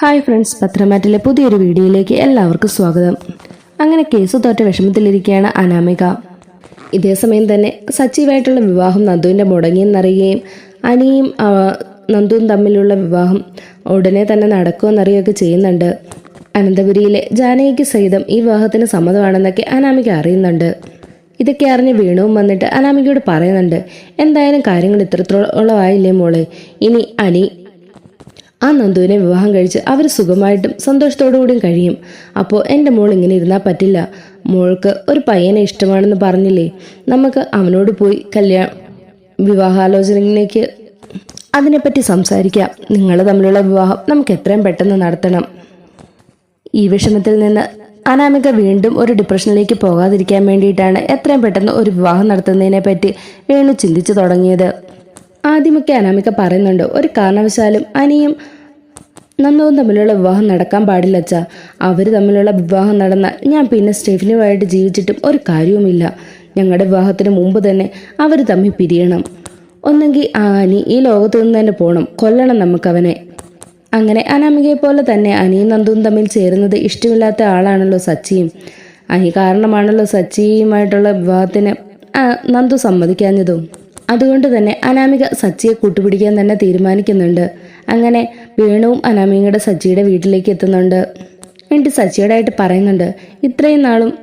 Hi friends പത്രമാറ്റിലെ പുതിയൊരു വീഡിയോയിലേക്ക് എല്ലാവർക്കും സ്വാഗതം. അങ്ങനെ കേസ് തോറ്റ വിഷമത്തിലിരിക്കുകയാണ് അനാമിക. ഇതേ സമയം തന്നെ സച്ചിവായിട്ടുള്ള വിവാഹം നന്ദുവിന്റെ മുടങ്ങിയെന്നറിയുകയും അനിയും നന്ദുവും തമ്മിലുള്ള വിവാഹം ഉടനെ തന്നെ നടക്കുമെന്നറിയുകയൊക്കെ ചെയ്യുന്നുണ്ട്. അനന്തപുരിയിലെ ജാനകിക്ക് സഹിതം ഈ വിവാഹത്തിന് സമ്മതമാണെന്നൊക്കെ അനാമിക അറിയുന്നുണ്ട്. ഇതൊക്കെ അറിഞ്ഞ് വീണുവും വന്നിട്ട് അനാമികയോട് പറയുന്നുണ്ട് എന്തായാലും കാര്യങ്ങൾ ഇത്രത്തോളം ആയില്ലേ മോളെ? ഇനി അനി ആ നന്ദുവിനെ വിവാഹം കഴിച്ച് അവർ സുഖമായിട്ടും സന്തോഷത്തോടുകൂടിയും കഴിയും. അപ്പോൾ എന്റെ മോൾ ഇങ്ങനെ ഇരുന്നാൽ പറ്റില്ല. മോൾക്ക് ഒരു പയ്യനെ ഇഷ്ടമാണെന്ന് പറഞ്ഞില്ലേ? നമുക്ക് അവനോട് പോയി കല്യാണം വിവാഹാലോചനയിലേക്ക് അതിനെപ്പറ്റി സംസാരിക്കാം. നിങ്ങൾ തമ്മിലുള്ള വിവാഹം നമുക്ക് എത്രയും പെട്ടെന്ന് നടത്തണം. ഈ വിഷമത്തിൽ നിന്ന് അനാമിക വീണ്ടും ഒരു ഡിപ്രഷനിലേക്ക് പോകാതിരിക്കാൻ വേണ്ടിയിട്ടാണ് എത്രയും പെട്ടെന്ന് ഒരു വിവാഹം നടത്തുന്നതിനെ പറ്റി വേണു ചിന്തിച്ചു തുടങ്ങിയത്. ആദ്യമൊക്കെ അനാമിക പറയുന്നുണ്ട് ഒരു കാരണവശാലും അനിയും നന്ദവും തമ്മിലുള്ള വിവാഹം നടക്കാൻ പാടില്ല അച്ഛാ. അവർ തമ്മിലുള്ള വിവാഹം നടന്നാൽ ഞാൻ പിന്നെ സ്റ്റെഫിനുമായിട്ട് ജീവിച്ചിട്ടും ഒരു കാര്യവുമില്ല. ഞങ്ങളുടെ വിവാഹത്തിന് മുമ്പ് തന്നെ അവർ തമ്മിൽ പിരിയണം. ഒന്നെങ്കിൽ ആ അനി ഈ ലോകത്തു നിന്ന് തന്നെ പോകണം കൊല്ലണം നമുക്കവനെ. അങ്ങനെ അനാമികയെ പോലെ തന്നെ അനിയും നന്ദുവും തമ്മിൽ ചേരുന്നത് ഇഷ്ടമില്ലാത്ത ആളാണല്ലോ സച്ചിയും. അനി കാരണമാണല്ലോ സച്ചിയുമായിട്ടുള്ള വിവാഹത്തിന് നന്ദു സമ്മതിക്കാഞ്ഞതും. അതുകൊണ്ട് തന്നെ അനാമിക സച്ചിയെ കൂട്ടുപിടിക്കാൻ തന്നെ തീരുമാനിക്കുന്നുണ്ട്. അങ്ങനെ വേണുവും അനാമികയുടെ സച്ചിയുടെ വീട്ടിലേക്ക് എത്തുന്നുണ്ട്. എന്നിട്ട് സച്ചിയോടായിട്ട് പറയുന്നുണ്ട് ഇത്രയും നാളും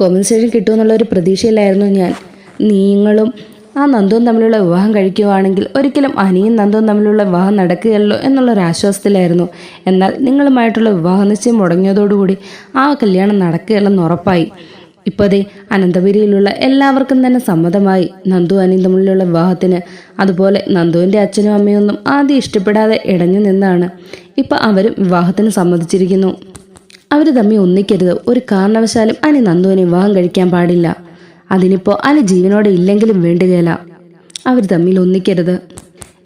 കോമ്പൻസേഷൻ കിട്ടുമെന്നുള്ള ഒരു പ്രതീക്ഷയിലായിരുന്നു ഞാൻ. നീങ്ങളും ആ നന്ദുവും തമ്മിലുള്ള വിവാഹം കഴിക്കുവാണെങ്കിൽ ഒരിക്കലും അനിയും നന്ദുവും തമ്മിലുള്ള വിവാഹം നടക്കുകയല്ലോ എന്നുള്ളൊരു ആശ്വാസത്തിലായിരുന്നു. എന്നാൽ നിങ്ങളുമായിട്ടുള്ള വിവാഹ നിശ്ചയം മുടങ്ങിയതോടുകൂടി ആ കല്യാണം നടക്കുകയല്ലെന്ന് ഉറപ്പായി. ഇപ്പോൾ ദേ അനന്തപുരിയിലുള്ള എല്ലാവർക്കും തന്നെ സമ്മതമായി നന്ദു അനിയും തമ്മിലുള്ള വിവാഹത്തിന്. അതുപോലെ നന്ദുവിന്റെ അച്ഛനും അമ്മയൊന്നും ആദ്യം ഇഷ്ടപ്പെടാതെ ഇടഞ്ഞു നിന്നാണ്. ഇപ്പം അവരും വിവാഹത്തിന് സമ്മതിച്ചിരിക്കുന്നു. അവർ തമ്മിൽ ഒന്നിക്കരുത്. ഒരു കാരണവശാലും അനി നന്ദുവിനെ വിവാഹം കഴിക്കാൻ പാടില്ല. അതിനിപ്പോൾ അനി ജീവനോടെ ഇല്ലെങ്കിലും വേണ്ടുകയില്ല അവർ തമ്മിൽ ഒന്നിക്കരുത്.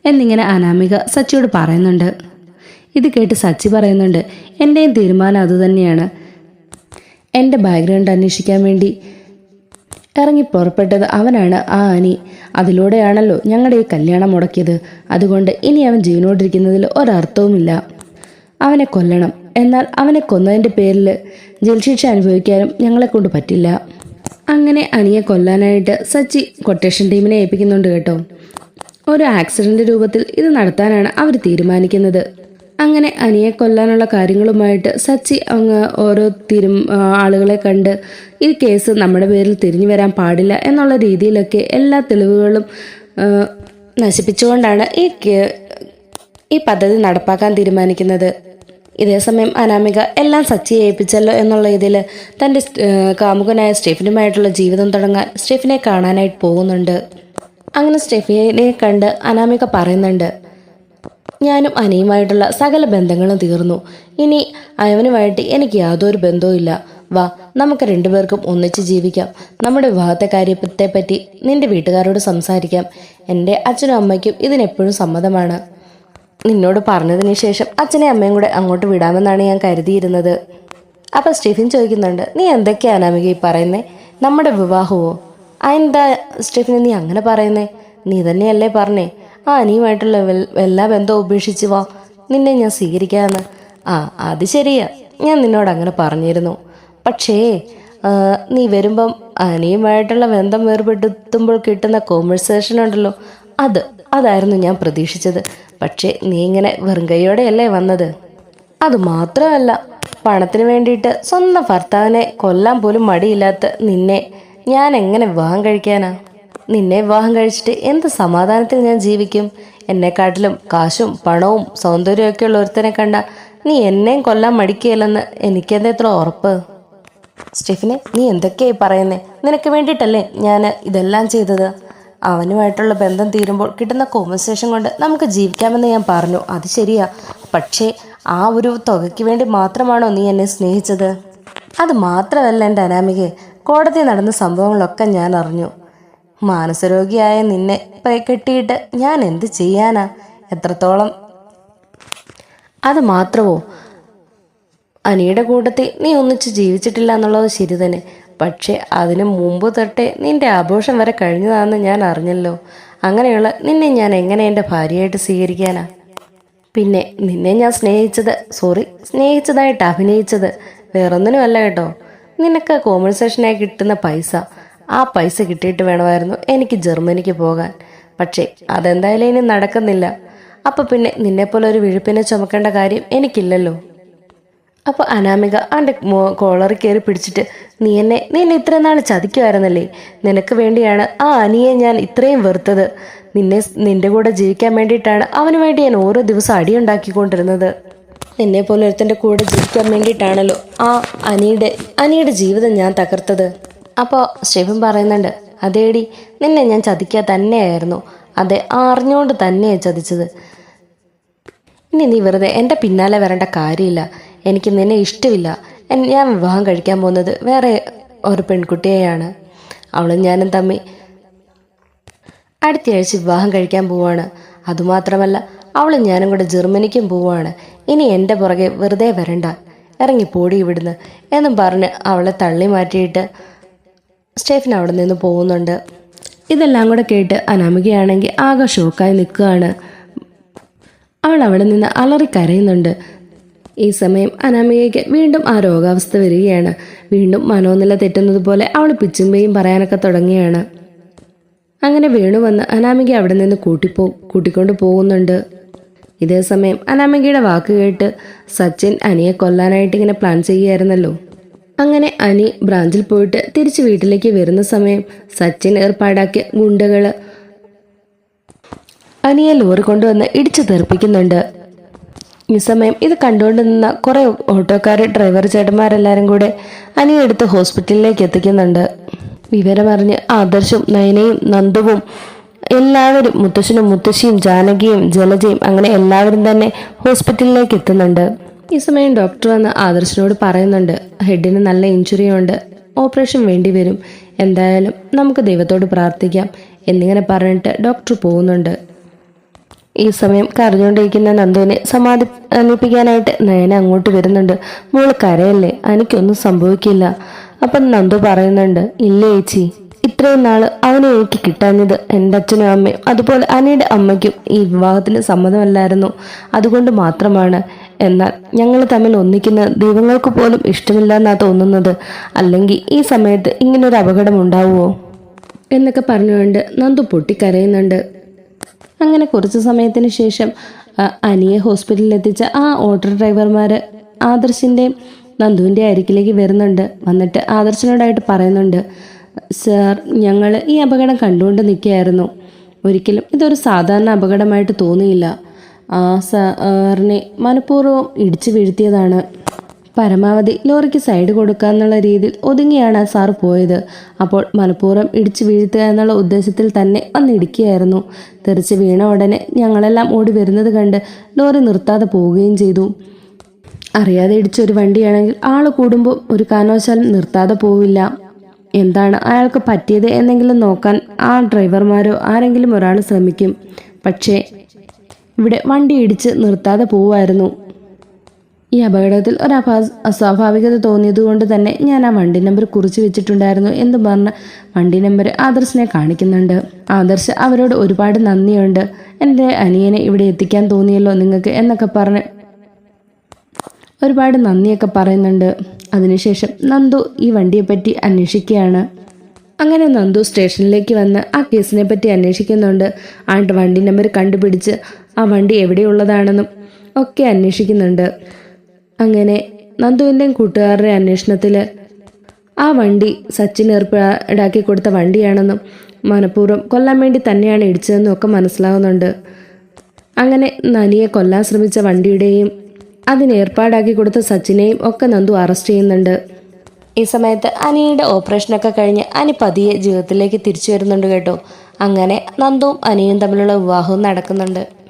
എന്നിങ്ങനെ അനാമിക സച്ചിയോട് പറയുന്നുണ്ട്. ഇത് കേട്ട് സച്ചി പറയുന്നുണ്ട് എന്റെയും തീരുമാനം അതുതന്നെയാണ് എന്റെ ബാക്ക്ഗ്രൗണ്ട് അന്വേഷിക്കാൻ വേണ്ടി. ഇറങ്ങി പുറപ്പെട്ടത് അവനാണ് ആ ആനി അതിലൂടെയാണല്ലോ ഞങ്ങളുടെ ഈ കല്യാണം മുടക്കിയത്. അതുകൊണ്ട് ഇനി അവൻ ജീവനോടിരിക്കുന്നതിൽ ഒരർത്ഥവുമില്ല. അവനെ കൊല്ലണം. എന്നാൽ അവനെ കൊന്നതിന്റെ പേരിൽ ജൽശിക്ഷ ശിക്ഷ അനുഭവിക്കാനും ഞങ്ങളെ കൊണ്ട് പറ്റില്ല. അങ്ങനെ അനിയെ കൊല്ലാനായിട്ട് സച്ചി കൊട്ടേഷൻ ടീമിനെ ഏൽപ്പിക്കുന്നുണ്ട് കേട്ടോ. ഒരു ആക്സിഡന്റ് രൂപത്തിൽ ഇത് നടത്താനാണ് അവർ തീരുമാനിക്കുന്നത്. അങ്ങനെ അനിയെ കൊല്ലാനുള്ള കാര്യങ്ങളുമായിട്ട് സച്ചി അങ്ങ് ഓരോ തിരും ആളുകളെ കണ്ട് ഈ കേസ് നമ്മുടെ പേരിൽ തിരിഞ്ഞു വരാൻ പാടില്ല എന്നുള്ള രീതിയിലൊക്കെ എല്ലാ തെളിവുകളും നശിപ്പിച്ചുകൊണ്ടാണ് ഈ ഈ പദ്ധതി നടപ്പാക്കാൻ തീരുമാനിക്കുന്നത്. ഇതേസമയം അനാമിക എല്ലാം സച്ചിയെ ഏൽപ്പിച്ചല്ലോ എന്നുള്ള ഇതിൽ തന്റെ കാമുകനായ സ്റ്റെഫിനുമായിട്ടുള്ള ജീവിതം തുടങ്ങാൻ സ്റ്റെഫിനെ കാണാനായിട്ട് പോകുന്നുണ്ട്. അങ്ങനെ സ്റ്റെഫിനെ കണ്ട് അനാമിക പറയുന്നുണ്ട് ഞാനും അനിയുമായിട്ടുള്ള സകല ബന്ധങ്ങളും തീർന്നു. ഇനി അവനുമായിട്ട് എനിക്ക് യാതൊരു ബന്ധവുമില്ല വാ നമുക്ക് രണ്ടുപേർക്കും ഒന്നിച്ച് ജീവിക്കാം. നമ്മുടെ വിവാഹത്തെ കാര്യത്തെ പറ്റി നിന്റെ വീട്ടുകാരോട് സംസാരിക്കാം. എന്റെ അച്ഛനും അമ്മയ്ക്കും ഇതിനെപ്പോഴും സമ്മതമാണ്. നിന്നോട് പറഞ്ഞതിന് ശേഷം അച്ഛനെ അമ്മയും കൂടെ അങ്ങോട്ട് വിടാമെന്നാണ് ഞാൻ കരുതിയിരുന്നത്. അപ്പം സ്റ്റീഫൻ ചോദിക്കുന്നുണ്ട് നീ എന്തൊക്കെയാണ് അനാമിക ഈ പറയുന്നേ? നമ്മുടെ വിവാഹമോ? അതെന്താ സ്റ്റീഫൻ നീ അങ്ങനെ പറയുന്നേ? നീ തന്നെയല്ലേ പറഞ്ഞേ? ആ അനിയുമായിട്ടുള്ള എല്ലാ ബന്ധവും ഉപേക്ഷിച്ച് വാ. നിന്നെ ഞാൻ സ്വീകരിക്കാമെന്ന് ആ അത് ശരിയാ. ഞാൻ നിന്നോട് അങ്ങനെ പറഞ്ഞിരുന്നു. പക്ഷേ നീ വരുമ്പം അനിയുമായിട്ടുള്ള ബന്ധം വേർപെടുത്തുമ്പോൾ കിട്ടുന്ന കോമ്പൻസേഷൻ ഉണ്ടല്ലോ. അത് അതായിരുന്നു ഞാൻ പ്രതീക്ഷിച്ചത്. പക്ഷേ നീ ഇങ്ങനെ വെറും കൈയോടെയല്ലേ വന്നത്? അത് മാത്രമല്ല പണത്തിന് വേണ്ടിയിട്ട് സ്വന്തം ഭർത്താവിനെ കൊല്ലാൻ പോലും മടിയില്ലാത്ത നിന്നെ ഞാൻ എങ്ങനെ വിവാഹം കഴിക്കാനാ? നിന്നെ വിവാഹം കഴിച്ചിട്ട് എന്ത് സമാധാനത്തിൽ ഞാൻ ജീവിക്കും? എന്നെക്കാട്ടിലും കാശും പണവും സൗന്ദര്യമൊക്കെ ഉള്ള ഒരുത്തനെ കണ്ട നീ എന്നെയും കൊല്ലാൻ മടിക്കുകയില്ലെന്ന് എനിക്കെന്തെത്ര ഉറപ്പ്? സ്റ്റെഫിനെ നീ എന്തൊക്കെയായി പറയുന്നേ? നിനക്ക് വേണ്ടിയിട്ടല്ലേ ഞാൻ ഇതെല്ലാം ചെയ്തത്? അവനുമായിട്ടുള്ള ബന്ധം തീരുമ്പോൾ കിട്ടുന്ന കോമ്പൻസേഷൻ കൊണ്ട് നമുക്ക് ജീവിക്കാമെന്ന് ഞാൻ പറഞ്ഞു. അത് ശരിയാ. പക്ഷേ ആ ഒരു തുകയ്ക്ക് വേണ്ടി മാത്രമാണോ നീ എന്നെ സ്നേഹിച്ചത്? അത് മാത്രമല്ല എന്റെ അനാമികെ കോടതി നടന്ന സംഭവങ്ങളൊക്കെ ഞാൻ അറിഞ്ഞു. മാനസരോഗിയായ നിന്നെ കെട്ടിയിട്ട് ഞാൻ എന്ത് ചെയ്യാനാ? എത്രത്തോളം? അത് മാത്രമോ? അനിയുടെ കൂട്ടത്തിൽ നീ ഒന്നിച്ച് ജീവിച്ചിട്ടില്ല എന്നുള്ളത് ശരി തന്നെ. പക്ഷേ അതിനു മുമ്പ് തൊട്ടേ നിന്റെ ആഘോഷം വരെ കഴിഞ്ഞതാണെന്ന് ഞാൻ അറിഞ്ഞല്ലോ. അങ്ങനെയുള്ള നിന്നെ ഞാൻ എങ്ങനെ എന്റെ ഭാര്യയായിട്ട് സ്വീകരിക്കാനാ? പിന്നെ നിന്നെ ഞാൻ സ്നേഹിച്ചത് സോറി സ്നേഹിച്ചതായിട്ട് അഭിനയിച്ചത് വേറൊന്നിനുമല്ല കേട്ടോ. നിനക്ക് കോമ്പൻസേഷനായി കിട്ടുന്ന പൈസ ആ പൈസ കിട്ടിയിട്ട് വേണമായിരുന്നു എനിക്ക് ജർമ്മനിക്ക് പോകാൻ. പക്ഷേ അതെന്തായാലും ഇനി നടക്കുന്നില്ല. അപ്പോൾ പിന്നെ നിന്നെപ്പോലെ ഒരു വിഴുപ്പിനെ ചുമക്കേണ്ട കാര്യം എനിക്കില്ലല്ലോ. അപ്പോൾ അനാമിക അവന്റെ കോളറി കയറി പിടിച്ചിട്ട് നീ എന്നെ നീ എന്നെ ഇത്രയും നാൾ ചതിക്കുമായിരുന്നല്ലേ നിനക്ക് വേണ്ടിയാണ് ആ അനിയെ ഞാൻ ഇത്രയും വെറുത്തത്. നിന്നെ നിന്റെ കൂടെ ജീവിക്കാൻ വേണ്ടിയിട്ടാണ് അവന് വേണ്ടി ഞാൻ ഓരോ ദിവസം അടിയുണ്ടാക്കിക്കൊണ്ടിരുന്നത്. നിന്നെ പോലെ ഒരുത്തന്റെ കൂടെ ജീവിക്കാൻ വേണ്ടിയിട്ടാണല്ലോ ആ അനിയുടെ അനിയുടെ ജീവിതം ഞാൻ തകർത്തത്. അപ്പോൾ ശിവൻ പറയുന്നുണ്ട് അതേടി നിന്നെ ഞാൻ ചതിക്കുക തന്നെയായിരുന്നു. അതെ അറിഞ്ഞുകൊണ്ട് തന്നെയാണ് ചതിച്ചത്. ഇനി നീ വെറുതെ എന്റെ പിന്നാലെ വരേണ്ട കാര്യമില്ല. എനിക്ക് നിന്നെ ഇഷ്ടമില്ല. ഞാൻ വിവാഹം കഴിക്കാൻ പോകുന്നത് വേറെ ഒരു പെൺകുട്ടിയെയാണ്. അവളും ഞാനും തമ്മി അടുത്തയാഴ്ച വിവാഹം കഴിക്കാൻ പോവാണ്. അതുമാത്രമല്ല അവളും ഞാനും കൂടെ ജർമ്മനിക്കും പോവാണ്. ഇനി എന്റെ പുറകെ വെറുതെ വരണ്ട. ഇറങ്ങി പോടി ഇവിടുന്ന് എന്നും പറഞ്ഞ് അവളെ തള്ളി മാറ്റിയിട്ട് സ്റ്റേഫൻ അവിടെ നിന്ന് പോകുന്നുണ്ട്. ഇതെല്ലാം കൂടെ കേട്ട് അനാമികയാണെങ്കിൽ ആകെ ഷോക്കായി നിൽക്കുകയാണ്. അവൾ അവിടെ നിന്ന് അലറി കരയുന്നുണ്ട്. ഈ സമയം അനാമികയ്ക്ക് വീണ്ടും ആ രോഗാവസ്ഥ വരികയാണ്. വീണ്ടും മനോനില തെറ്റുന്നത് പോലെ അവൾ പിച്ചുമ്പയും പറയാനൊക്കെ തുടങ്ങിയാണ് അങ്ങനെ വേണു വന്ന് അനാമിക അവിടെ നിന്ന് കൂട്ടിപ്പോ കൂട്ടിക്കൊണ്ട് പോകുന്നുണ്ട്. ഇതേ സമയം അനാമികയുടെ വാക്ക് കേട്ട് സച്ചിൻ അനിയെ കൊല്ലാനായിട്ട് ഇങ്ങനെ പ്ലാൻ ചെയ്യുകയായിരുന്നല്ലോ. അങ്ങനെ അനി ബ്രാഞ്ചിൽ പോയിട്ട് തിരിച്ച് വീട്ടിലേക്ക് വരുന്ന സമയം സച്ചിൻ ഏർപ്പാടാക്കിയ ഗുണ്ടകൾ അനിയെ ലോറി കൊണ്ടുവന്ന് ഇടിച്ചു തെറിപ്പിക്കുന്നുണ്ട്. ഈ സമയം ഇത് കണ്ടുകൊണ്ട് നിന്ന കുറെ ഓട്ടോക്കാർ ഡ്രൈവർ ചേട്ടന്മാരെല്ലാരും കൂടെ അനിയെ എടുത്ത് ഹോസ്പിറ്റലിലേക്ക് എത്തിക്കുന്നുണ്ട്. വിവരമറിഞ്ഞ് ആദർശും നയനയും നന്ദുവും എല്ലാവരും മുത്തശ്ശനും മുത്തശ്ശിയും ജാനകിയും ജലജയും അങ്ങനെ എല്ലാവരും തന്നെ ഹോസ്പിറ്റലിലേക്ക് എത്തുന്നുണ്ട്. ഈ സമയം ഡോക്ടർ വന്ന് ആദർശിനോട് പറയുന്നുണ്ട് ഹെഡിന് നല്ല ഇഞ്ചുറി ഉണ്ട്. ഓപ്പറേഷൻ വേണ്ടി വരും. എന്തായാലും നമുക്ക് ദൈവത്തോട് പ്രാർത്ഥിക്കാം എന്നിങ്ങനെ പറഞ്ഞിട്ട് ഡോക്ടർ പോകുന്നുണ്ട്. ഈ സമയം കരഞ്ഞുകൊണ്ടിരിക്കുന്ന നന്ദുവിനെ സമാധാനിപ്പിക്കാനായിട്ട് നയന അങ്ങോട്ട് വരുന്നുണ്ട്. മോൾ കരയല്ലേ? എനിക്കൊന്നും സംഭവിക്കില്ല. അപ്പം നന്ദു പറയുന്നുണ്ട് ഇല്ല ചേച്ചി ഇത്രയും നാൾ അവനെ എനിക്ക് കിട്ടാഞ്ഞത് എന്റെ അച്ഛനും അമ്മയും അതുപോലെ അനിയുടെ അമ്മയ്ക്കും ഈ വിവാഹത്തിന് സമ്മതമല്ലായിരുന്നു. അതുകൊണ്ട് മാത്രമാണ് എന്നാൽ ഞങ്ങൾ തമ്മിൽ ഒന്നിക്കുന്ന ദൈവങ്ങൾക്ക് പോലും ഇഷ്ടമില്ലെന്നാ തോന്നുന്നത്. അല്ലെങ്കിൽ ഈ സമയത്ത് ഇങ്ങനൊരു അപകടം ഉണ്ടാവുമോ? എന്നൊക്കെ പറഞ്ഞുകൊണ്ട് നന്ദു പൊട്ടിക്കരയുന്നുണ്ട്. അങ്ങനെ കുറച്ച് സമയത്തിന് ശേഷം അനിയെ ഹോസ്പിറ്റലിൽ എത്തിച്ച ആ ഓട്ടോ ഡ്രൈവർമാർ ആദർശിന്റെയും നന്ദുവിന്റെ അരികിലേക്ക് വരുന്നുണ്ട്. വന്നിട്ട് ആദർശനോടായിട്ട് പറയുന്നുണ്ട് സാർ ഞങ്ങൾ ഈ അപകടം കണ്ടുകൊണ്ട് നിൽക്കുകയായിരുന്നു. ഒരിക്കലും ഇതൊരു സാധാരണ അപകടമായിട്ട് തോന്നിയില്ല. ആ സാറിനെ മനഃപൂർവം ഇടിച്ചു വീഴ്ത്തിയതാണ്. പരമാവധി ലോറിക്ക് സൈഡ് കൊടുക്കാന്നുള്ള രീതിയിൽ ഒതുങ്ങിയാണ് സാർ പോയത്. അപ്പോൾ മനഃപൂർവം ഇടിച്ചു വീഴ്ത്തുക എന്നുള്ള ഉദ്ദേശത്തിൽ തന്നെ വന്നിടിക്കുകയായിരുന്നു തെറിച്ച് വീണ ഉടനെ ഞങ്ങളെല്ലാം ഓടി വരുന്നത് കണ്ട് ലോറി നിർത്താതെ പോവുകയും ചെയ്തു. അറിയാതെ ഇടിച്ചൊരു വണ്ടിയാണെങ്കിൽ ആൾ കൂടുമ്പോൾ ഒരു കാരണവശാലും നിർത്താതെ പോവില്ല. എന്താണ് അയാൾക്ക് പറ്റിയത് എന്നെങ്കിലും നോക്കാൻ ആ ഡ്രൈവർമാരോ ആരെങ്കിലും ഒരാൾ ശ്രമിക്കും. പക്ഷേ ഇവിടെ വണ്ടി ഇടിച്ച് നിർത്താതെ പോവായിരുന്നു ഈ അപകടത്തിൽ ഒരു അസ്വാഭാവികത തോന്നിയതുകൊണ്ട് തന്നെ ഞാൻ ആ വണ്ടി നമ്പർ കുറിച്ച് വെച്ചിട്ടുണ്ടായിരുന്നു എന്ന് പറഞ്ഞ് വണ്ടി നമ്പർ ആദർശിനെ കാണിക്കുന്നുണ്ട്. ആദർശ് അവരോട് ഒരുപാട് നന്ദിയുണ്ട്. എന്റെ അനിയനെ ഇവിടെ എത്തിക്കാൻ തോന്നിയല്ലോ നിങ്ങൾക്ക് എന്നൊക്കെ പറഞ്ഞ് ഒരുപാട് നന്ദിയൊക്കെ പറയുന്നുണ്ട്. അതിനുശേഷം നന്ദു ഈ വണ്ടിയെപ്പറ്റി അന്വേഷിക്കുകയാണ്. അങ്ങനെ നന്ദു സ്റ്റേഷനിലേക്ക് വന്ന് ആ കേസിനെ പറ്റി അന്വേഷിക്കുന്നുണ്ട്. ആ വണ്ടി നമ്പർ കണ്ടുപിടിച്ച് ആ വണ്ടി എവിടെയുള്ളതാണെന്നും ഒക്കെ അന്വേഷിക്കുന്നുണ്ട്. അങ്ങനെ നന്ദുവിന്റെയും കൂട്ടുകാരുടെ അന്വേഷണത്തിൽ ആ വണ്ടി സച്ചിൻ ഏർപ്പാടാക്കി കൊടുത്ത വണ്ടിയാണെന്നും മനഃപൂർവം കൊല്ലാൻ വേണ്ടി തന്നെയാണ് ഇടിച്ചതെന്നും ഒക്കെ മനസ്സിലാകുന്നുണ്ട് അങ്ങനെ നനിയെ കൊല്ലാൻ ശ്രമിച്ച വണ്ടിയുടെയും അതിന് ഏർപ്പാടാക്കി കൊടുത്ത സച്ചിനെയും ഒക്കെ നന്ദു അറസ്റ്റ് ചെയ്യുന്നുണ്ട്. ഈ സമയത്ത് അനിയുടെ ഓപ്പറേഷനൊക്കെ കഴിഞ്ഞ് അനി പതിയെ ജീവിതത്തിലേക്ക് തിരിച്ചു വരുന്നുണ്ട് കേട്ടോ. അങ്ങനെ നന്ദുവും അനിയും തമ്മിലുള്ള വിവാഹവും നടക്കുന്നുണ്ട്.